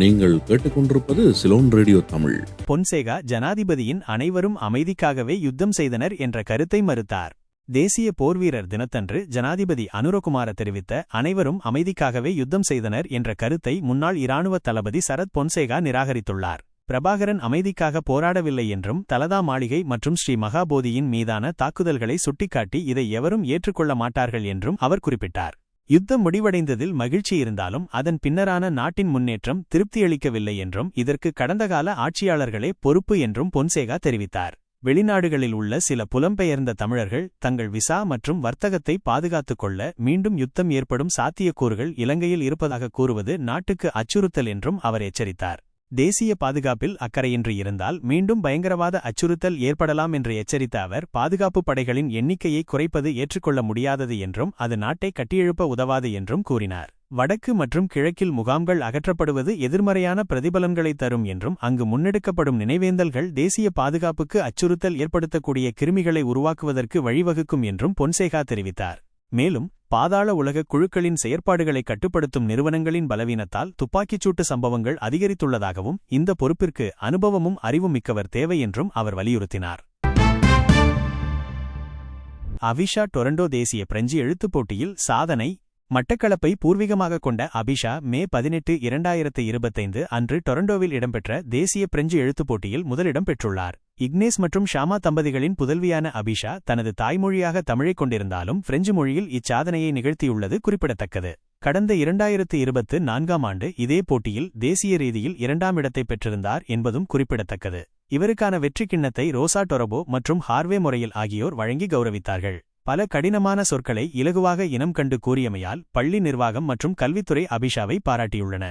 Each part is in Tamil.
நீங்கள் கேட்டுக்கொண்டிருப்பது சிலோன் ரேடியோ தமிழ். பொன்சேகா ஜனாதிபதியின் அனைவரும் அமைதிக்காகவே யுத்தம் செய்தனர் என்ற கருத்தை மறுத்தார். தேசிய போர்வீரர் தினத்தன்று ஜனாதிபதி அனுரகுமார தெரிவித்த அனைவரும் அமைதிக்காகவே யுத்தம் செய்தனர் என்ற கருத்தை முன்னாள் இராணுவ தளபதி சரத் பொன்சேகா நிராகரித்துள்ளார். பிரபாகரன் அமைதிக்காக போராடவில்லை என்றும் தலதா மாளிகை மற்றும் ஸ்ரீ மகாபோதியின் மீதான தாக்குதல்களை சுட்டிக்காட்டி இதை எவரும் ஏற்றுக்கொள்ள மாட்டார்கள் என்றும் அவர் குறிப்பிட்டார். யுத்தம் முடிவடைந்ததில் மகிழ்ச்சி இருந்தாலும் அதன் பின்னரான நாட்டின் முன்னேற்றம் திருப்தியளிக்கவில்லை என்றும் இதற்கு கடந்தகால ஆட்சியாளர்களே பொறுப்பு என்றும் பொன்சேகா தெரிவித்தார். வெளிநாடுகளில் உள்ள சில புலம்பெயர்ந்த தமிழர்கள் தங்கள் விசா மற்றும் வர்த்தகத்தை பாதுகாத்துக் கொள்ள மீண்டும் யுத்தம் ஏற்படும் சாத்தியக்கூறுகள் இலங்கையில் இருப்பதாக கூறுவது நாட்டுக்கு அச்சுறுத்தல் என்றும் அவர் எச்சரித்தார். தேசிய பாதுகாப்பில் அக்கறையின்றி இருந்தால் மீண்டும் பயங்கரவாத அச்சுறுத்தல் ஏற்படலாம் என்று எச்சரித்த அவர் பாதுகாப்பு படைகளின் எண்ணிக்கையை குறைப்பது ஏற்றுக்கொள்ள முடியாதது என்றும் அது நாட்டை கட்டியெழுப்ப உதவாது என்றும் கூறினார். வடக்கு மற்றும் கிழக்கில் முகாம்கள் அகற்றப்படுவது எதிர்மறையான பிரதிபலன்களை தரும் என்றும் அங்கு முன்னெடுக்கப்படும் நினைவேந்தல்கள் தேசிய பாதுகாப்புக்கு அச்சுறுத்தல் ஏற்படுத்தக்கூடிய கிருமிகளை உருவாக்குவதற்கு வழிவகுக்கும் என்றும் பொன்சேகா தெரிவித்தார். மேலும் பாதாள உலக குழுக்களின் செயற்பாடுகளை கட்டுப்படுத்தும் நிறுவனங்களின் பலவீனத்தால் துப்பாக்கிச்சூட்டு சம்பவங்கள் அதிகரித்துள்ளதாகவும் இந்த பொறுப்பிற்கு அனுபவமும் அறிவும் மிக்கவர் தேவை என்றும் அவர் வலியுறுத்தினார். அவிஷா டொரண்டோ தேசிய பிரெஞ்சு எழுத்துப் போட்டியில் சாதனை மட்டக்களப்பை பூர்வீகமாக கொண்ட அபிஷா மே பதினெட்டு இரண்டாயிரத்து இருபத்தைந்து அன்று டொரண்டோவில் இடம்பெற்ற தேசிய பிரெஞ்சு எழுத்துப் போட்டியில் முதலிடம் பெற்றுள்ளார். இக்னேஸ் மற்றும் ஷாமா தம்பதிகளின் புதல்வியான அபிஷா தனது தாய்மொழியாக தமிழைக் கொண்டிருந்தாலும் பிரெஞ்சு மொழியில் இச்சாதனையை நிகழ்த்தியுள்ளது குறிப்பிடத்தக்கது. கடந்த இரண்டாயிரத்து இருபத்து நான்காம் ஆண்டு இதே போட்டியில் தேசிய ரீதியில் இரண்டாம் இடத்தை பெற்றிருந்தார் என்பதும் குறிப்பிடத்தக்கது. இவருக்கான வெற்றி கிண்ணத்தை ரோசா டொரபோ மற்றும் ஹார்வே முறையில் ஆகியோர் வழங்கி கௌரவித்தார்கள். பல கடினமான சொற்களை இலகுவாக இனம் கண்டு கூறியமையால் பள்ளி நிர்வாகம் மற்றும் கல்வித்துறை அபிஷாவை பாராட்டியுள்ளன.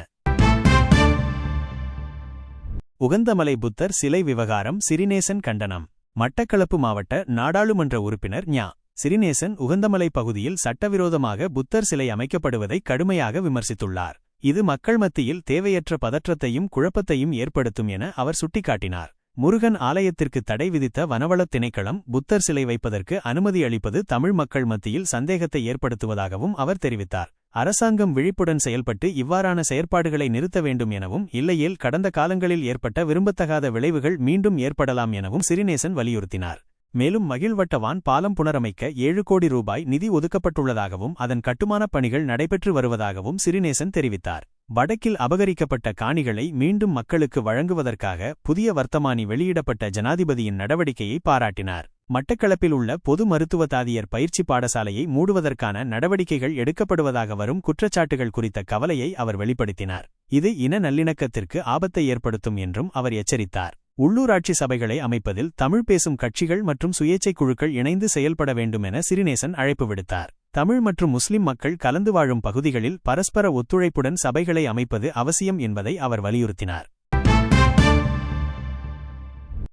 உகந்தமலை புத்தர் சிலை விவகாரம் சிறிநேசன் கண்டனம். மட்டக்களப்பு மாவட்ட நாடாளுமன்ற உறுப்பினர் ஞா. சிறிநேசன் உகந்தமலை பகுதியில் சட்டவிரோதமாக புத்தர் சிலை அமைக்கப்படுவதை கடுமையாக விமர்சித்துள்ளார். இது மக்கள் மத்தியில் தேவையற்ற பதற்றத்தையும் குழப்பத்தையும் ஏற்படுத்தும் என அவர் சுட்டிக்காட்டினார். முருகன் ஆலயத்திற்கு தடை விதித்த வனவளத் திணைக்களம் புத்தர் சிலை வைப்பதற்கு அனுமதி அளிப்பது தமிழ் மக்கள் மத்தியில் சந்தேகத்தை ஏற்படுத்துவதாகவும் அவர் தெரிவித்தார். அரசாங்கம் விழிப்புடன் செயல்பட்டு இவ்வாறான செயற்பாடுகளை நிறுத்த வேண்டும் எனவும் இல்லையேல் கடந்த காலங்களில் ஏற்பட்ட விரும்பத்தகாத விளைவுகள் மீண்டும் ஏற்படலாம் எனவும் சிறிநேசன் வலியுறுத்தினார். மேலும் மகிழ்வட்டவான் பாலம் புனரமைக்க ஏழு கோடி ரூபாய் நிதி ஒதுக்கப்பட்டுள்ளதாகவும் அதன் கட்டுமானப் பணிகள் நடைபெற்று வருவதாகவும் சிறிநேசன் தெரிவித்தார். வடக்கில் அபகரிக்கப்பட்ட காணிகளை மீண்டும் மக்களுக்கு வழங்குவதற்காக புதிய வர்த்தமானி வெளியிடப்பட்ட ஜனாதிபதியின் நடவடிக்கையை பாராட்டினார். மட்டக்களப்பில் உள்ள பொது மருத்துவ தாதியர் பயிற்சி பாடசாலையை மூடுவதற்கான நடவடிக்கைகள் எடுக்கப்படுவதாக வரும் குற்றச்சாட்டுகள் குறித்த கவலையை அவர் வெளிப்படுத்தினார். இது இன நல்லிணக்கத்திற்கு ஆபத்தை ஏற்படுத்தும் என்றும் அவர் எச்சரித்தார். உள்ளூராட்சி சபைகளை அமைப்பதில் தமிழ் பேசும் கட்சிகள் மற்றும் சுயேச்சை குழுக்கள் இணைந்து செயல்பட வேண்டுமென சிறிநேசன் அழைப்பு விடுத்தார். தமிழ் மற்றும் முஸ்லிம் மக்கள் கலந்து வாழும் பகுதிகளில் பரஸ்பர ஒத்துழைப்புடன் சபைகளை அமைப்பது அவசியம் என்பதை அவர் வலியுறுத்தினார்.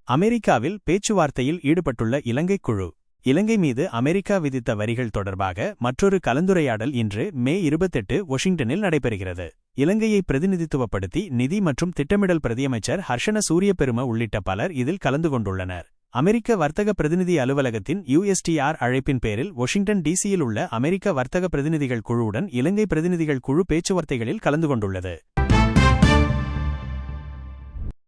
அமெரிக்காவில் பேச்சுவார்த்தையில் ஈடுபட்டுள்ள இலங்கை குழு இலங்கை மீது அமெரிக்கா விதித்த வரிகள் தொடர்பாக மற்றொரு கலந்துரையாடல் இன்று மே இருபத்தெட்டு வாஷிங்டனில் நடைபெறுகிறது. இலங்கையை பிரதிநிதித்துவப்படுத்தி நிதி மற்றும் திட்டமிடல் பிரதியமைச்சர் ஹர்ஷன சூரியபெரும உள்ளிட்ட பலர் இதில் கலந்து கொண்டுள்ளனர். அமெரிக்க வர்த்தக பிரதிநிதி அலுவலகத்தின் யுஎஸ்டிஆர் அழைப்பின் பேரில் வாஷிங்டன் டிசியில் உள்ள அமெரிக்க வர்த்தக பிரதிநிதிகள் குழுவுடன் இலங்கை பிரதிநிதிகள் குழு பேச்சுவார்த்தைகளில் கலந்து கொண்டுள்ளது.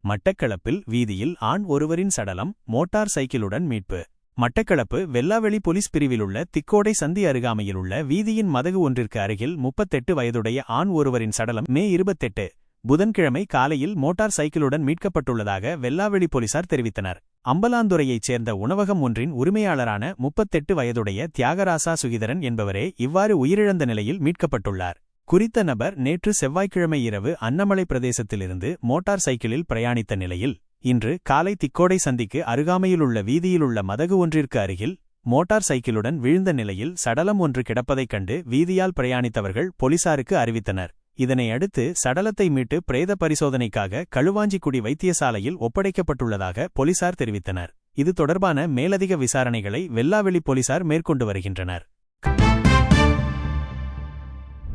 மட்டக்களப்பில் வீதியில் ஆண் ஒருவரின் சடலம் மோட்டார் சைக்கிளுடன் மீட்பு. மட்டக்களப்பு வெல்லாவெளி போலீஸ் பிரிவிலுள்ள திக்கோடை சந்தி அருகாமையிலுள்ள வீதியின் மதகு ஒன்றிற்கு அருகில் முப்பத்தெட்டு வயதுடைய ஆண் ஒருவரின் சடலம் மே இருபத்தெட்டு புதன்கிழமை காலையில் மோட்டார் சைக்கிளுடன் மீட்கப்பட்டுள்ளதாக வெல்லாவெளி போலீசார் தெரிவித்தனர். அம்பலாந்துறையைச் சேர்ந்த உணவகம் ஒன்றின் உரிமையாளரான முப்பத்தெட்டு வயதுடைய தியாகராசா சுகிதரன் என்பவரே இவ்வாறு உயிரிழந்த நிலையில் மீட்கப்பட்டுள்ளார். குறித்த நபர் நேற்று செவ்வாய்க்கிழமை இரவு அன்னமலை பிரதேசத்திலிருந்து மோட்டார் சைக்கிளில் பிரயாணித்த நிலையில் இன்று காலை திக்கோடை சந்திக்கு அருகாமையிலுள்ள வீதியிலுள்ள மதகு ஒன்றிற்கு அருகில் மோட்டார் சைக்கிளுடன் வீழ்ந்த நிலையில் சடலம் ஒன்று கிடப்பதைக் கண்டு வீதியால் பிரயாணித்தவர்கள் போலீசாருக்கு அறிவித்தனர். இதனை அடுத்து சடலத்தை மீட்டு பிரேத பரிசோதனைக்காக களுவாஞ்சிக்குடி வைத்தியசாலையில் ஒப்படைக்கப்பட்டுள்ளதாக போலீசார் தெரிவித்தனர். இது தொடர்பான மேலதிக விசாரணைகளை வெல்லாவெளி போலீசார் மேற்கொண்டு வருகின்றனர்.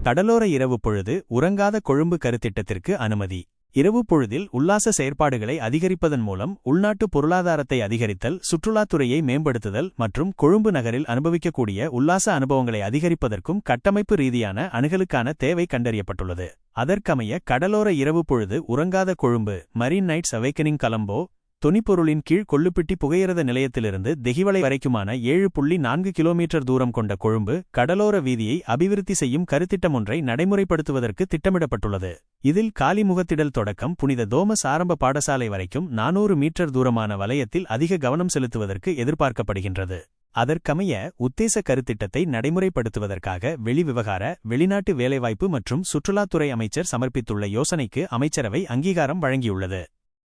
கடலோர இரவு பொழுது உறங்காத கொழும்பு கருத்திட்டத்திற்கு அனுமதி. இரவு பொழுதில் உல்லாச செயற்பாடுகளை அதிகரிப்பதன் மூலம் உள்நாட்டு பொருளாதாரத்தை அதிகரித்தல் சுற்றுலாத்துறையை மேம்படுத்துதல் மற்றும் கொழும்பு நகரில் அனுபவிக்கக்கூடிய உல்லாச அனுபவங்களை அதிகரிப்பதற்கும் கட்டமைப்பு ரீதியான அணுகலுக்கான தேவை கண்டறியப்பட்டுள்ளது. அதற்கமைய கடலோர இரவு பொழுது உறங்காத Colombo marine nights awakening Colombo தொனிப்பொருளின் கீழ் கொள்ளுப்பிட்டி புகையிரத நிலையத்திலிருந்து தெஹிவளை வரைக்குமான ஏழு புள்ளி நான்கு கிலோமீட்டர் தூரம் கொண்ட கொழும்பு கடலோர வீதியை அபிவிருத்தி செய்யும் கருத்திட்டம் ஒன்றை நடைமுறைப்படுத்துவதற்கு திட்டமிடப்பட்டுள்ளது. இதில் காலிமுகத்திடல் தொடக்கம் புனித தோமஸ் ஆரம்ப பாடசாலை வரைக்கும் நானூறு மீட்டர் தூரமான வலயத்தில் அதிக கவனம் செலுத்துவதற்கு எதிர்பார்க்கப்படுகின்றது. அதற்கமைய உத்தேச கருத்திட்டத்தை நடைமுறைப்படுத்துவதற்காக வெளிவிவகார வெளிநாட்டு வேலைவாய்ப்பு மற்றும் சுற்றுலாத்துறை அமைச்சர் சமர்ப்பித்துள்ள யோசனைக்கு அமைச்சரவை அங்கீகாரம் வழங்கியுள்ளது.